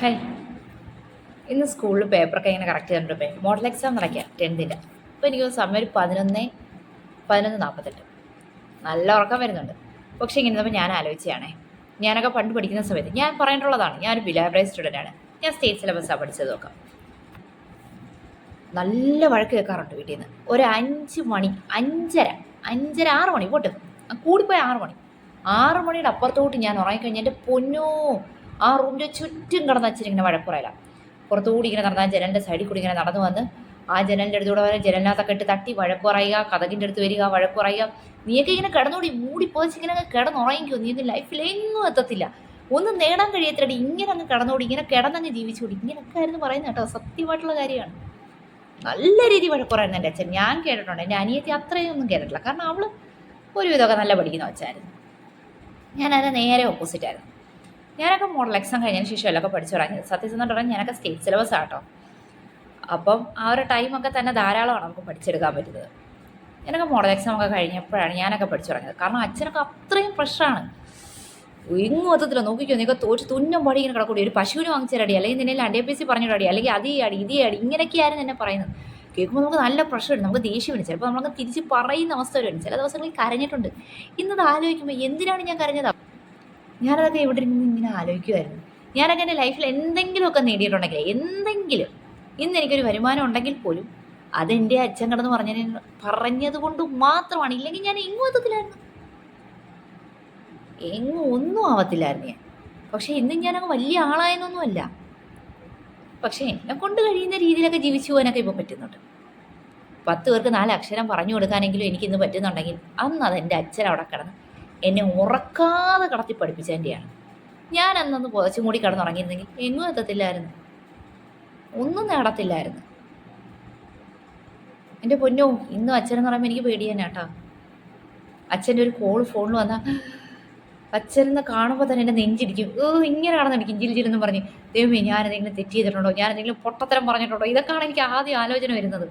Hi ഇന്ന് സ്കൂളിൽ പേപ്പറൊക്കെ ഇങ്ങനെ കറക്റ്റ് ചെയ്തിട്ടുണ്ട്. മോഡൽ എക്സാം നടക്കുക ടെൻത്തിന്റെ അപ്പോൾ എനിക്ക് സമയം ഒരു പതിനൊന്ന് പതിനൊന്ന് നാൽപ്പത്തെട്ട് നല്ല ഉറക്കം വരുന്നുണ്ട്. പക്ഷേ ഇങ്ങനെ നമ്മൾ ഞാൻ ആലോചിച്ചാണേ ഞാനൊക്കെ പണ്ട് പഠിക്കുന്ന സമയത്ത് ഞാൻ പറഞ്ഞിട്ടുള്ളതാണ് ഞാനൊരു ബിലാബ്രൈ സ്റ്റുഡന്റാണ് ഞാൻ സ്റ്റേറ്റ് സിലബസാണ് പഠിച്ചത് നോക്കാം. നല്ല വഴക്ക് കേൾക്കാറുണ്ട് വീട്ടിൽ നിന്ന് ഒരു അഞ്ച് മണി അഞ്ചര അഞ്ചര ആറ് മണി പോട്ട്. കൂടിപ്പോയി ആറ് മണി. ആറ് മണിയുടെ അപ്പുറത്തോട്ട് ഞാൻ ഉറങ്ങിക്കഴിഞ്ഞാൽ എന്റെ പൊന്നോ ആ റൂമിന്റെ ചുറ്റും കിടന്ന് അച്ഛൻ ഇങ്ങനെ വഴക്കുറയില്ല പുറത്തുകൂടി ഇങ്ങനെ നടന്നാൽ ജനലിന്റെ സൈഡിൽ കൂടി ഇങ്ങനെ നടന്നു വന്ന് ആ ജനലിന്റെ അടുത്തൂടെ വരെ ജനലിനകത്തൊക്കെ ഇട്ട് തട്ടി വഴക്കുറയുക കഥകിന്റെ അടുത്ത് വരിക വഴക്കുറയുക. നീയൊക്കെ ഇങ്ങനെ കിടന്നുകൂടി മൂടി പോയിച്ച് ഇങ്ങനെ കിടന്നുറങ്ങിക്കോ. നീ ലൈഫിൽ എങ്ങും എത്തത്തില്ല. ഒന്നും നേടാൻ കഴിയത്തില്ലടി. ഇങ്ങനെ അങ്ങ് കിടന്നുകൂടി ഇങ്ങനെ കിടന്നങ്ങ് ജീവിച്ചുകൂടി ഇങ്ങനെയൊക്കെ ആയിരുന്നു പറയുന്നത് കേട്ടോ. സത്യമായിട്ടുള്ള കാര്യമാണ്. നല്ല രീതി വഴക്കുറയായിരുന്നു എന്റെ അച്ഛൻ. ഞാൻ കേട്ടിട്ടുണ്ട്. എന്റെ അനിയത്തി അത്രയും ഒന്നും കേട്ടിട്ടില്ല. കാരണം അവൾ ഒരുവിധമൊക്കെ നല്ല പഠിക്കുന്ന വെച്ചായിരുന്നു ഞാനതിന് നേരെ ഓപ്പോസിറ്റ് ആയിരുന്നു. ഞാനൊക്കെ മോഡൽ എക്സാം കഴിഞ്ഞതിന് ശേഷം എല്ലാം പഠിച്ചു തുടങ്ങിയത് സത്യസന്ധം പറഞ്ഞാൽ ഞാനൊക്കെ സ്റ്റേറ്റ് സിലബസ് ആട്ടോ. അപ്പം ആ ഒരു ടൈമൊക്കെ തന്നെ ധാരാളമാണ് നമുക്ക് പഠിച്ചെടുക്കാൻ പറ്റുന്നത്. ഞാനൊക്കെ മോഡൽ എക്സാം ഒക്കെ കഴിഞ്ഞപ്പോഴാണ് ഞാനൊക്കെ പഠിച്ചു തുടങ്ങിയത്. കാരണം അച്ഛനൊക്കെ അത്രയും പ്രഷറാണ് ഇങ്ങും മൊത്തത്തില്ല നോക്കിക്കോ നിങ്ങൾക്ക് തോറ്റ് തുന്നം പടി ഇങ്ങനെ കിടക്കൂടി. ഒരു പശുവിന് വാങ്ങിച്ചൊരടി അല്ലെങ്കിൽ നിന്നെ അണ്ടി പി സി പറഞ്ഞൊരടി അല്ലെങ്കിൽ അതേ അടി ഇങ്ങനെയൊക്കെയായിരുന്നു എന്നെ പറയുന്നത്. കേൾക്കുമ്പോൾ നമുക്ക് നല്ല പ്രഷർ ഉണ്ട് നമുക്ക് ദേഷ്യം വരും. ചിലപ്പോൾ നമ്മളൊക്കെ തിരിച്ച് പറയുന്ന അവസ്ഥ വരുന്നുണ്ട് ചില ദിവസങ്ങളിൽ കരഞ്ഞിട്ടുണ്ട്. ഇന്നത് ആലോചിക്കുമ്പോൾ എന്തിനാണ് ഞാൻ കരഞ്ഞത്? ഞാനതൊക്കെ ഇവിടെ ഇരുന്ന് ഇങ്ങനെ ആലോചിക്കുമായിരുന്നു ഞാനൊക്കെ എന്റെ ലൈഫിൽ എന്തെങ്കിലുമൊക്കെ നേടിയിട്ടുണ്ടെങ്കിൽ എന്തെങ്കിലും ഇന്ന് എനിക്കൊരു വരുമാനം ഉണ്ടെങ്കിൽ പോലും അതെന്റെ അച്ഛൻ കടന്ന് പറഞ്ഞതിന് പറഞ്ഞത് കൊണ്ട് മാത്രമാണ്. ഇല്ലെങ്കിൽ ഞാൻ എങ്ങും എത്തത്തില്ലായിരുന്നു എങ്ങും ഒന്നും ആവത്തില്ലായിരുന്നു ഞാൻ. പക്ഷേ ഇന്നും ഞാനങ്ങ് വലിയ ആളായെന്നൊന്നുമല്ല. പക്ഷേ എന്നെ കൊണ്ട് കഴിയുന്ന രീതിയിലൊക്കെ ജീവിച്ചു പോകാനൊക്കെ ഇപ്പോൾ പറ്റുന്നുണ്ട്. പത്ത് പേർക്ക് നാല് അക്ഷരം പറഞ്ഞു കൊടുക്കാനെങ്കിലും എനിക്കിന്ന് പറ്റുന്നുണ്ടെങ്കിൽ അന്ന് അത് എന്റെ അച്ഛൻ അവിടെ കിടന്ന് എന്നെ ഉറക്കാതെ കടത്തി പഠിപ്പിച്ചതിന്റെയാണ് ഞാൻ അന്നൊന്ന് പുതച്ചും കൂടി കിടന്നുറങ്ങിയിരുന്നെങ്കിൽ എങ്ങും എത്തത്തില്ലായിരുന്നു. ഒന്നും നേടത്തില്ലായിരുന്നു. എന്റെ പൊന്നോ ഇന്നും അച്ഛനെന്ന് പറയുമ്പോൾ എനിക്ക് പേടി തന്നെ കേട്ടോ. അച്ഛന്റെ ഒരു കോൾ ഫോണിൽ വന്നാൽ അച്ഛനെന്ന് കാണുമ്പോൾ തന്നെ എന്റെ നെഞ്ചിടിക്കും. ഓ ഇങ്ങനെ കാണുന്നടിക്കും ജിൽ ജില്ലെന്ന് പറഞ്ഞ്. ദൈവമേ ഞാൻ എന്തെങ്കിലും തെറ്റ് ചെയ്തിട്ടുണ്ടോ? ഞാൻ എന്തെങ്കിലും പൊട്ടത്തരം പറഞ്ഞിട്ടുണ്ടോ? ഇതൊക്കെയാണ് എനിക്ക് ആദ്യം ആലോചന വരുന്നത്.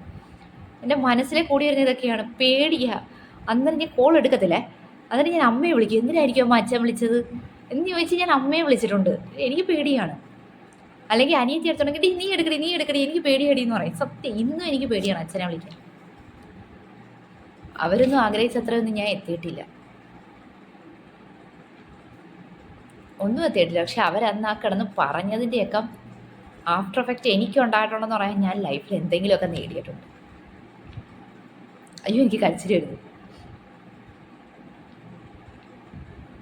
എന്റെ മനസ്സിലെ കൂടി വരുന്ന ഇതൊക്കെയാണ്. പേടിയാ. അന്നേരം ഞാൻ കോൾ എടുക്കത്തില്ലേ? എന്നിട്ട് ഞാൻ അമ്മയെ വിളിക്കും. എന്തിനായിരിക്കും അമ്മ അച്ഛൻ വിളിച്ചത്? എന്ന് ചോദിച്ച് ഞാൻ അമ്മയെ വിളിച്ചിട്ടുണ്ട്. എനിക്ക് പേടിയാണ്. അല്ലെങ്കിൽ അനിയത്തി എടുത്തുണ്ടെങ്കിൽ "ഡി, നീ എടുക്കടി നീ എടുക്കടി എനിക്ക് പേടിയടി എന്ന് പറയും. സത്യം ഇന്നും എനിക്ക് പേടിയാണ് അച്ഛനെ വിളിക്കാൻ. അവരൊന്നും ആഗ്രഹിച്ചത്രയൊന്നും ഞാൻ എത്തിയിട്ടില്ല. ഒന്നും എത്തിയിട്ടില്ല. പക്ഷെ അവരന്ന് ആ കിടന്ന് പറഞ്ഞതിന്റെയൊക്കെ ആഫ്റ്റർ എഫക്റ്റ് എനിക്ക് ഉണ്ടായിട്ടുണ്ടെന്ന് പറയാൻ ഞാൻ ലൈഫിൽ എന്തെങ്കിലുമൊക്കെ നേടിയിട്ടുണ്ട്. അയ്യോ എനിക്ക് കരച്ചിൽ വരുന്നു.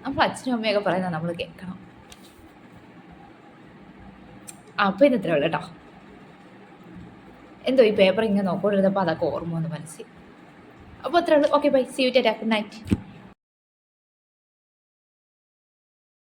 നമ്മൾ അച്ഛനും അമ്മയൊക്കെ പറയുന്നത് നമ്മൾ കേൾക്കണം. അപ്പോൾ ഇത് ഇത്രേ ഉള്ളൂ കേട്ടോ. എന്തോ ഈ പേപ്പർ ഇങ്ങനെ നോക്കോണ്ടിരുന്നപ്പോൾ അതൊക്കെ ഓർമ്മ വന്ന് മനസ്സിൽ. അപ്പോൾ അത്രേ ഉള്ളൂ. ഓക്കെ ബൈ സി യു ടാറ്റ ഗുഡ് നൈറ്റ്